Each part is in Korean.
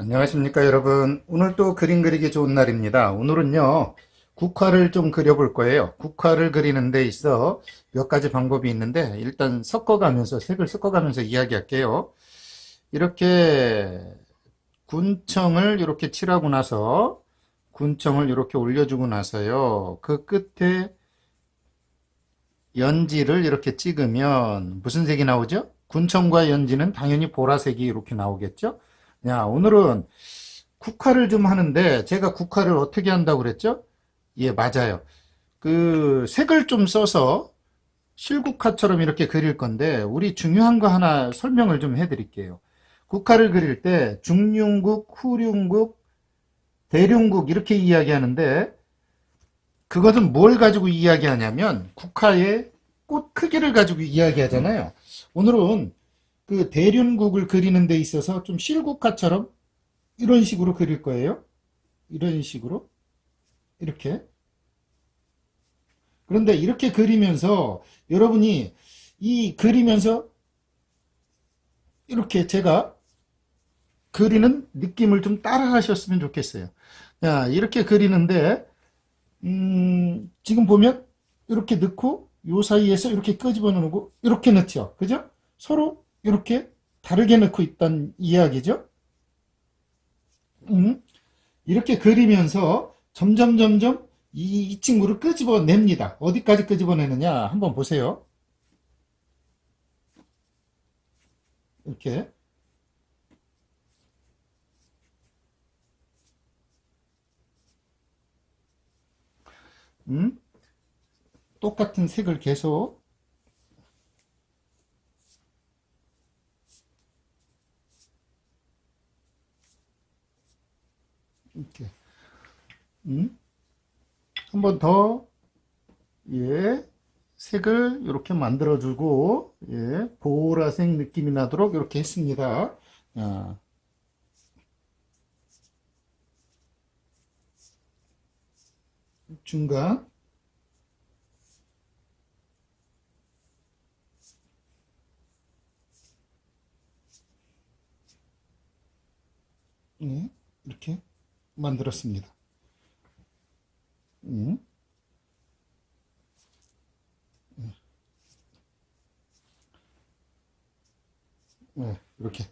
안녕하십니까 여러분 오늘 또 그림 그리기 좋은 날입니다 오늘은요 국화를 좀 그려볼 거예요 국화를 그리는 데 있어 몇 가지 방법이 있는데 일단 섞어가면서 색을 섞어가면서 이야기할게요 이렇게 군청을 이렇게 칠하고 나서 군청을 이렇게 올려주고 나서요 그 끝에 연지를 이렇게 찍으면 무슨 색이 나오죠? 군청과 연지는 당연히 보라색이 이렇게 나오겠죠? 야, 오늘은 국화를 좀 하는데 제가 국화를 어떻게 한다고 그랬죠? 예, 맞아요. 그 색을 좀 써서 실국화처럼 이렇게 그릴 건데 우리 중요한 거 하나 설명을 좀 해드릴게요. 국화를 그릴 때 중륜국, 후륜국, 대륜국 이렇게 이야기하는데 그것은 뭘 가지고 이야기하냐면 국화의 꽃 크기를 가지고 이야기하잖아요. 오늘은 그 대륜국을 그리는 데 있어서 좀 실국화처럼 이런 식으로 그릴 거예요. 이런 식으로. 이렇게. 그런데 이렇게 그리면서 여러분이 이 그리면서 이렇게 제가 그리는 느낌을 좀 따라 하셨으면 좋겠어요. 야, 이렇게 그리는데, 음, 지금 보면 이렇게 넣고 요 사이에서 이렇게 끄집어 놓고 이렇게 넣죠. 그죠? 서로 이렇게 다르게 넣고 있다는 이야기죠. 음, 이렇게 그리면서 점점 점점 이, 이 친구를 끄집어 냅니다. 어디까지 끄집어 내느냐 한번 보세요. 이렇게 음, 똑같은 색을 계속 이렇게. 음? 한 번 더, 예, 색을 이렇게 만들어주고, 예, 보라색 느낌이 나도록 이렇게 했습니다. 아, 중간, 예, 이렇게 만들었습니다. 음, 네, 이렇게.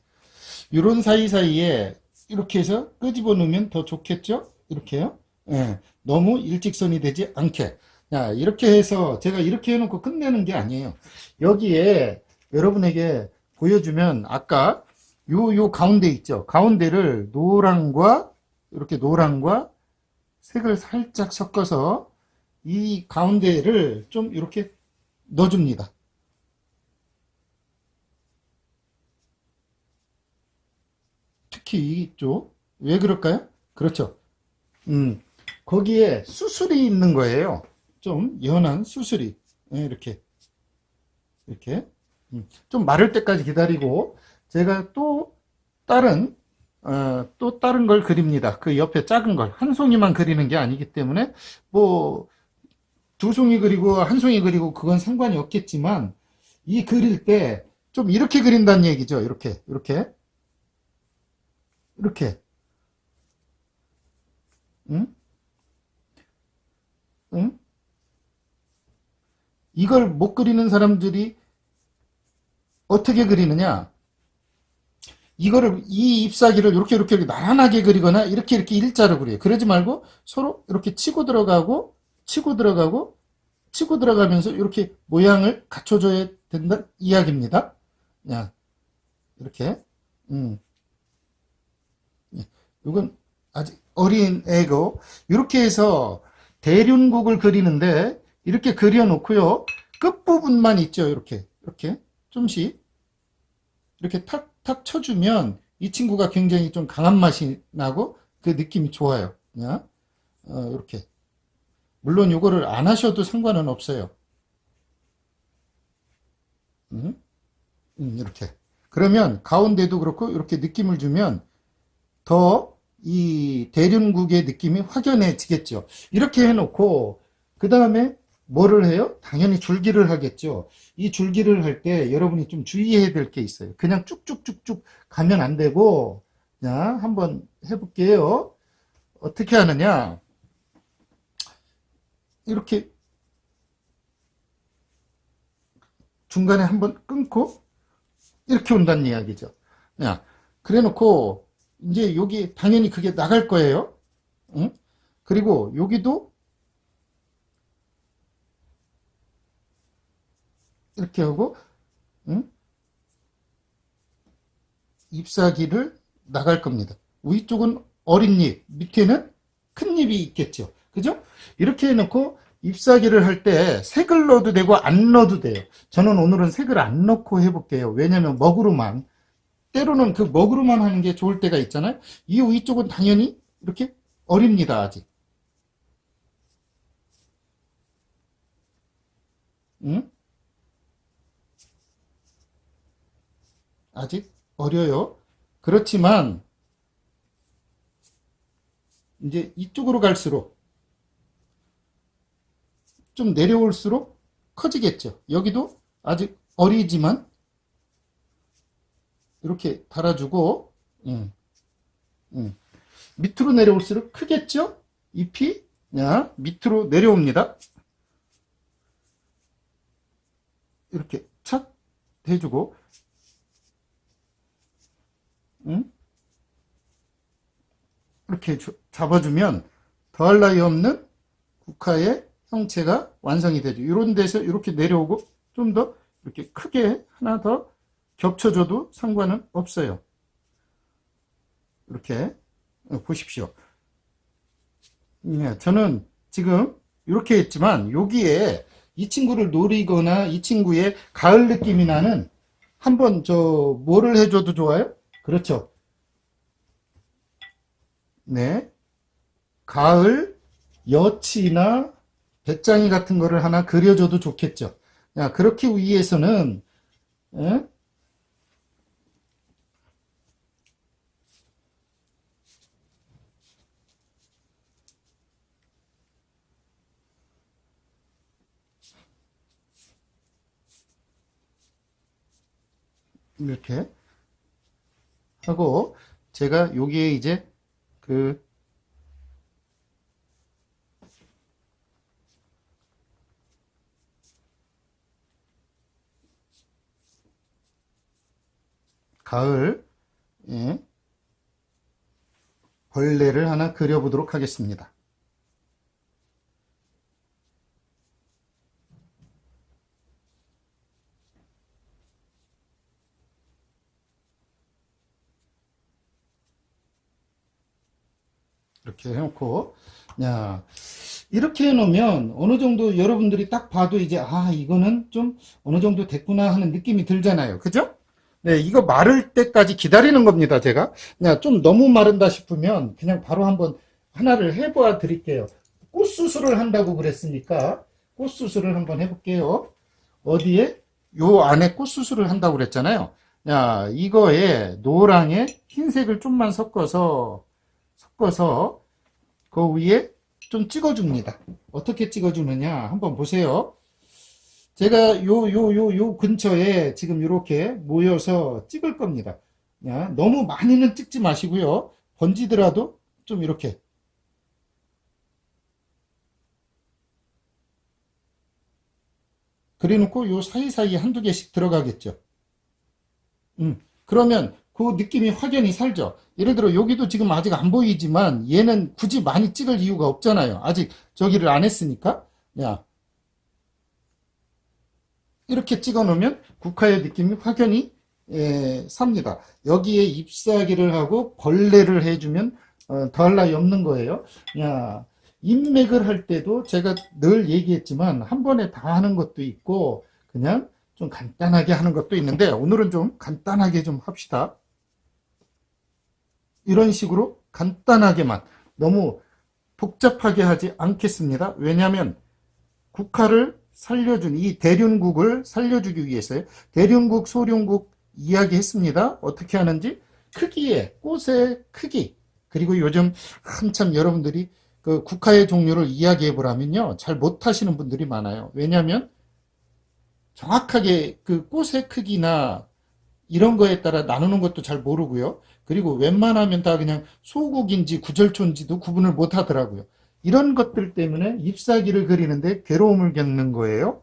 이런 사이사이에 이렇게 해서 끄집어 놓으면 더 좋겠죠? 이렇게요. 예, 너무 일직선이 되지 않게. 야, 이렇게 해서 제가 이렇게 해놓고 끝내는 게 아니에요. 여기에 여러분에게 보여주면 아까 요, 요 가운데 있죠? 가운데를 노랑과 이렇게 노랑과 색을 살짝 섞어서 이 가운데를 좀 이렇게 넣어줍니다. 특히 이쪽. 왜 그럴까요? 그렇죠. 음, 거기에 수술이 있는 거예요. 좀 연한 수술이. 예, 이렇게. 이렇게. 음, 좀 마를 때까지 기다리고, 제가 또 다른, 어, 또 다른 걸 그립니다. 그 옆에 작은 걸. 한 송이만 그리는 게 아니기 때문에, 뭐, 두 송이 그리고 한 송이 그리고 그건 상관이 없겠지만, 이 그릴 때 좀 이렇게 그린다는 얘기죠. 이렇게, 이렇게. 이렇게. 응? 응? 이걸 못 그리는 사람들이 어떻게 그리느냐? 이거를, 이 잎사귀를 이렇게, 이렇게, 이렇게 나란하게 그리거나, 이렇게, 이렇게 일자로 그려요. 그러지 말고, 서로 이렇게 치고 들어가고, 치고 들어가고, 치고 들어가면서 이렇게 모양을 갖춰줘야 된다, 이야기입니다. 야, 이렇게. 음. 이건 아직 어린 애고, 이렇게 해서 대륜국을 그리는데, 이렇게 그려놓고요. 끝부분만 있죠. 이렇게, 이렇게. 좀씩. 이렇게 탁, 탁 쳐주면 이 친구가 굉장히 좀 강한 맛이 나고 그 느낌이 좋아요. 그냥, 어, 이렇게. 물론 이거를 안 하셔도 상관은 없어요. 음, 음, 이렇게. 그러면 가운데도 그렇고 이렇게 느낌을 주면 더 이 대륜국의 느낌이 확연해지겠죠. 이렇게 해놓고 그 다음에 뭐를 해요? 당연히 줄기를 하겠죠. 이 줄기를 할 때 여러분이 좀 주의해야 될 게 있어요. 그냥 쭉쭉쭉쭉 가면 안 되고, 자, 한번 해볼게요. 어떻게 하느냐. 이렇게 중간에 한번 끊고 이렇게 온다는 이야기죠. 야, 그래 놓고 이제 여기 당연히 그게 나갈 거예요. 응? 그리고 여기도 이렇게 하고 응? 잎사귀를 나갈 겁니다. 위쪽은 어린 잎, 밑에는 큰 잎이 있겠죠. 그죠? 이렇게 해놓고 잎사귀를 할 때 색을 넣어도 되고 안 넣어도 돼요. 저는 오늘은 색을 안 넣고 해볼게요. 왜냐면 먹으로만 때로는 그 먹으로만 하는 게 좋을 때가 있잖아요. 이 위쪽은 당연히 이렇게 어립니다. 아직. 응? 아직 어려요. 그렇지만 이제 이쪽으로 갈수록 좀 내려올수록 커지겠죠. 여기도 아직 어리지만 이렇게 달아주고 음, 음. 밑으로 내려올수록 크겠죠? 잎이 야, 밑으로 내려옵니다. 이렇게 착 해주고 음? 이렇게 줘- 잡아주면 더할 나위 없는 국화의 형체가 완성이 되죠. 이런 데서 이렇게 내려오고 좀 더 이렇게 크게 하나 더 겹쳐줘도 상관은 없어요. 이렇게 어, 보십시오. 예, 저는 지금 이렇게 했지만 여기에 이 친구를 노리거나 이 친구의 가을 느낌이 나는 한번 저 뭐를 해줘도 좋아요? 그렇죠. 네. 가을 여치나 배짱이 같은 거를 하나 그려줘도 좋겠죠. 야, 그렇기 위해서는 예? 이렇게 하고 제가 여기에 이제 그 가을 예, 벌레를 하나 그려보도록 하겠습니다. 이렇게 해놓고. 야 이렇게 해놓으면 어느 정도 여러분들이 딱 봐도 이제 아 이거는 좀 어느 정도 됐구나 하는 느낌이 들잖아요. 그죠? 네 이거 마를 때까지 기다리는 겁니다 제가. 그냥 좀 너무 마른다 싶으면 그냥 바로 한번 하나를 해보아 드릴게요. 꽃 수술을 한다고 그랬으니까 꽃 수술을 한번 해볼게요. 어디에? 요 안에 꽃 수술을 한다고 그랬잖아요. 야 이거에 노랑에 흰색을 좀만 섞어서 섞어서 그 위에 좀 찍어줍니다. 어떻게 찍어주느냐 한번 보세요. 제가 요, 요, 요, 요 근처에 지금 이렇게 모여서 찍을 겁니다. 야, 너무 많이는 찍지 마시고요. 번지더라도 좀 이렇게. 그래 놓고 요 사이사이에 한두 개씩 들어가겠죠. 음, 그러면 그 느낌이 확연히 살죠. 예를 들어 여기도 지금 아직 안 보이지만 얘는 굳이 많이 찍을 이유가 없잖아요. 아직 저기를 안 했으니까. 야, 이렇게 찍어 놓으면 국화의 느낌이 확연히 에, 삽니다. 여기에 잎사귀를 하고 벌레를 해주면 어, 더할 나위 없는 거예요. 야, 인맥을 할 때도 제가 늘 얘기했지만 한 번에 다 하는 것도 있고 그냥 좀 간단하게 하는 것도 있는데 오늘은 좀 간단하게 좀 합시다. 이런 식으로 간단하게만 너무 복잡하게 하지 않겠습니다. 왜냐하면 국화를 살려준 이 대륜국을 살려주기 위해서요. 대륜국, 소륜국 이야기했습니다. 어떻게 하는지 크기에 꽃의 크기 그리고 요즘 한참 여러분들이 그 국화의 종류를 이야기해 보라면요 잘 못하시는 분들이 많아요. 왜냐하면 정확하게 그 꽃의 크기나 이런 거에 따라 나누는 것도 잘 모르고요. 그리고 웬만하면 다 그냥 소국인지 구절초인지도 구분을 못 하더라고요. 이런 것들 때문에 잎사귀를 그리는데 괴로움을 겪는 거예요.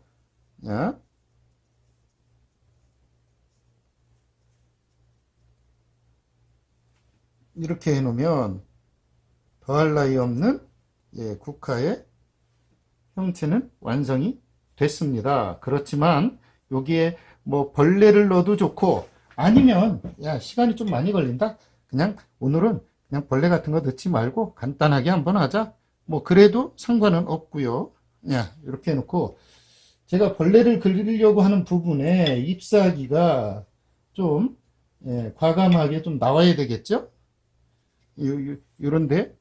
자, 이렇게 해놓으면 더할 나위 없는 예, 국화의 형체는 완성이 됐습니다. 그렇지만 여기에 뭐 벌레를 넣어도 좋고 아니면 야 시간이 좀 많이 걸린다. 그냥 오늘은 그냥 벌레 같은 거 넣지 말고 간단하게 한번 하자. 뭐 그래도 상관은 없고요. 야 이렇게 해놓고 제가 벌레를 그리려고 하는 부분에 잎사귀가 좀 예, 과감하게 좀 나와야 되겠죠? 요, 요, 요런데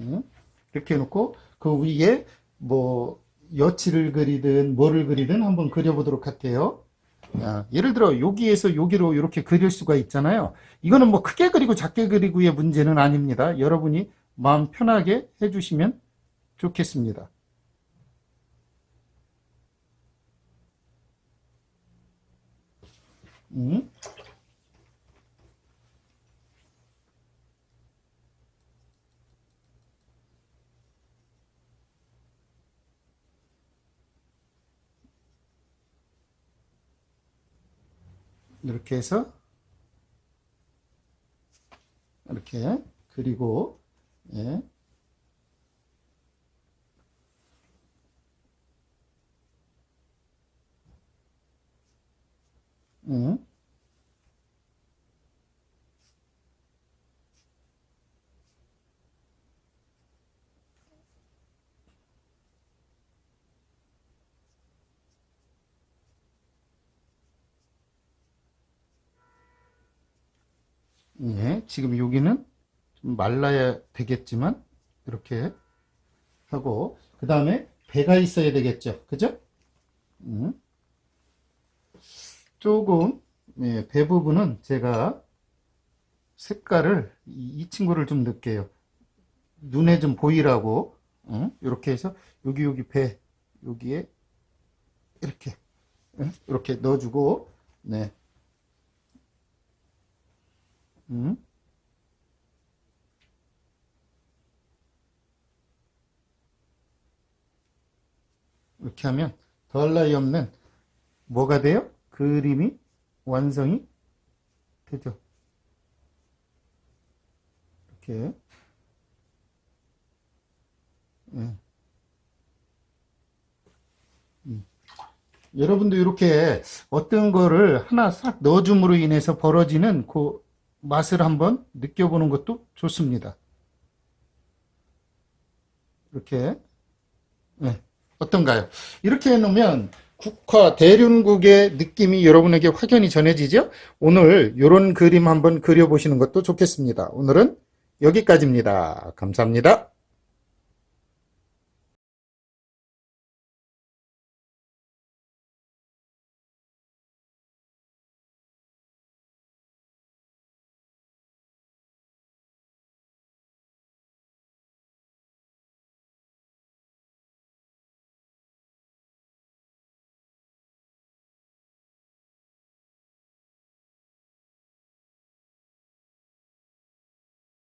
음, 이렇게 해놓고 그 위에 뭐 여치를 그리든 뭐를 그리든 한번 그려보도록 할게요. 야, 예를 들어 여기에서 여기로 이렇게 그릴 수가 있잖아요. 이거는 뭐 크게 그리고 작게 그리고의 문제는 아닙니다. 여러분이 마음 편하게 해주시면 좋겠습니다. 음, 이렇게 해서 이렇게 그리고 예. 음, 예. 지금 여기는 좀 말라야 되겠지만 이렇게 하고 그 다음에 배가 있어야 되겠죠. 그죠? 음. 조금 예, 배 부분은 제가 색깔을 이, 이 친구를 좀 넣을게요. 눈에 좀 보이라고 응? 이렇게 해서 여기 여기 배 여기에 이렇게 응? 이렇게 넣어주고 네. 음. 이렇게 하면 더할 나위 없는 뭐가 돼요? 그림이 완성이 되죠. 이렇게 예. 음. 여러분도 이렇게 어떤 거를 하나 싹 넣어줌으로 인해서 벌어지는 그 맛을 한번 느껴보는 것도 좋습니다. 이렇게 예. 어떤가요? 이렇게 해놓으면 국화 대륜국의 느낌이 여러분에게 확연히 전해지죠? 오늘 이런 그림 한번 그려보시는 것도 좋겠습니다. 오늘은 여기까지입니다. 감사합니다.